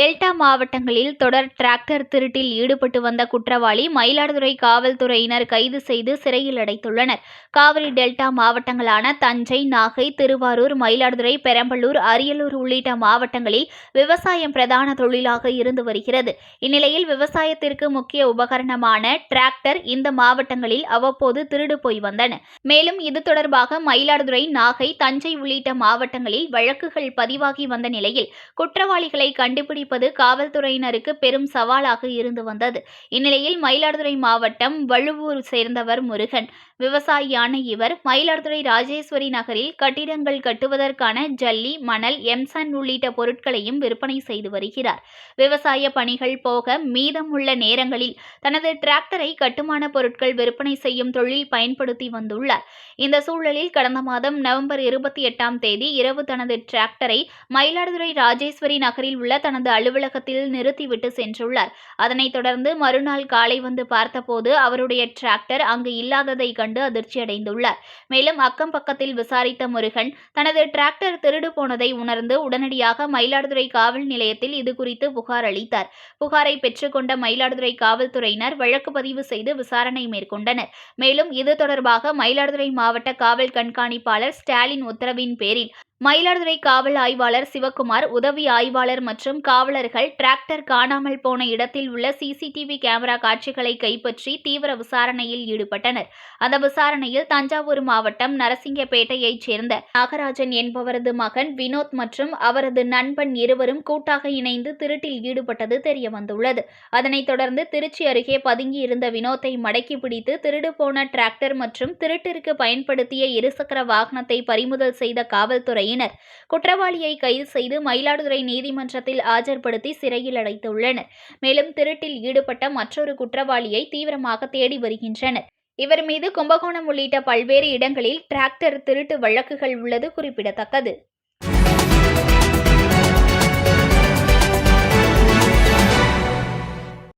Delta மாவட்டங்களில் தொடர் tractor திருட்டில் ஈடுபட்டு வந்த குற்றவாளி மயிலாடுதுறை காவல்துறையினர் கைது செய்து சிறையில் அடைத்துள்ளனர். காவிரி டெல்டா மாவட்டங்களான தஞ்சை நாகை திருவாரூர் மயிலாடுதுறை பெரம்பலூர் அரியலூர் உள்ளிட்ட மாவட்டங்களில் விவசாயம் பிரதான தொழிலாக இருந்து வருகிறது. இந்நிலையில் விவசாயத்திற்கு முக்கிய உபகரணமான டிராக்டர் இந்த மாவட்டங்களில் அவ்வப்போது திருடு போய் வந்தன. மேலும் இது தொடர்பாக மயிலாடுதுறை நாகை தஞ்சை உள்ளிட்ட மாவட்டங்களில் வழக்குகள் பதிவாகி வந்த நிலையில் குற்றவாளிகளை கண்டுபிடி கண்டுபிடிப்பது காவல்துறையினருக்கு பெரும் சவாலாக இருந்து வந்தது. இந்நிலையில் மயிலாடுதுறை மாவட்டம் வழுவூர் சேர்ந்தவர் முருகன். விவசாயியான இவர் மயிலாடுதுறை ராஜேஸ்வரி நகரில் கட்டிடங்கள் கட்டுவதற்கான ஜல்லி மணல் எம்சன் உள்ளிட்ட பொருட்களையும் விற்பனை செய்து வருகிறார். விவசாய பணிகள் போக மீதமுள்ள நேரங்களில் தனது டிராக்டரை கட்டுமான பொருட்கள் விற்பனை செய்யும் தொழில் பயன்படுத்தி வந்துள்ளார். இந்த சூழலில் கடந்த மாதம் நவம்பர் இருபத்தி எட்டாம் தேதி இரவு தனது டிராக்டரை மயிலாடுதுறை ராஜேஸ்வரி நகரில் உள்ள தனது அலுவலகத்தில் நிறுத்திவிட்டு சென்றுள்ளார். அதனைத் தொடர்ந்து மறுநாள் காலை வந்து பார்த்தபோது அவருடைய டிராக்டர் அங்கு இல்லாததை கண்டு அதிர்ச்சியடைந்துள்ளார். மேலும் அக்கம் பக்கத்தில் விசாரித்த முருகன் தனது டிராக்டர் திருடு போனதை உணர்ந்து உடனடியாக மயிலாடுதுறை காவல் நிலையத்தில் இதுகுறித்து புகார் அளித்தார். புகாரை பெற்றுக்கொண்ட மயிலாடுதுறை காவல்துறையினர் வழக்கு பதிவு செய்து விசாரணை மேற்கொண்டனர். மேலும் இது தொடர்பாக மயிலாடுதுறை மாவட்ட காவல் கண்காணிப்பாளர் ஸ்டாலின் உத்தரவின் பேரில் மயிலாடுதுறை காவல் ஆய்வாளர் சிவக்குமார் உதவி ஆய்வாளர் மற்றும் காவலர்கள் டிராக்டர் காணாமல் போன இடத்தில் உள்ள சிசிடிவி கேமரா காட்சிகளை கைப்பற்றி தீவிர விசாரணையில் ஈடுபட்டனர். அந்த விசாரணையில் தஞ்சாவூர் மாவட்டம் நரசிங்கப்பேட்டையைச் சேர்ந்த நாகராஜன் என்பவரது மகன் வினோத் மற்றும் அவரது நண்பன் இருவரும் கூட்டாக இணைந்து திருட்டில் ஈடுபட்டது தெரியவந்துள்ளது. அதனைத் தொடர்ந்து திருச்சி அருகே பதுங்கியிருந்த வினோத்தை மடக்கி பிடித்து திருடு போன டிராக்டர் மற்றும் திருட்டிற்கு பயன்படுத்திய இருசக்கர வாகனத்தை பறிமுதல் செய்த காவல்துறை துறையினர் குற்றவாளியை கைது செய்து மயிலாடுதுறை நீதிமன்றத்தில் ஆஜர்படுத்தி சிறையில் அடைத்துள்ளனர். மேலும் திருட்டில் ஈடுபட்ட மற்றொரு குற்றவாளியை தீவிரமாக தேடி வருகின்றனர். இவர் மீது கும்பகோணம் உள்ளிட்ட பல்வேறு இடங்களில் டிராக்டர் திருட்டு வழக்குகள் உள்ளது குறிப்பிடத்தக்கது.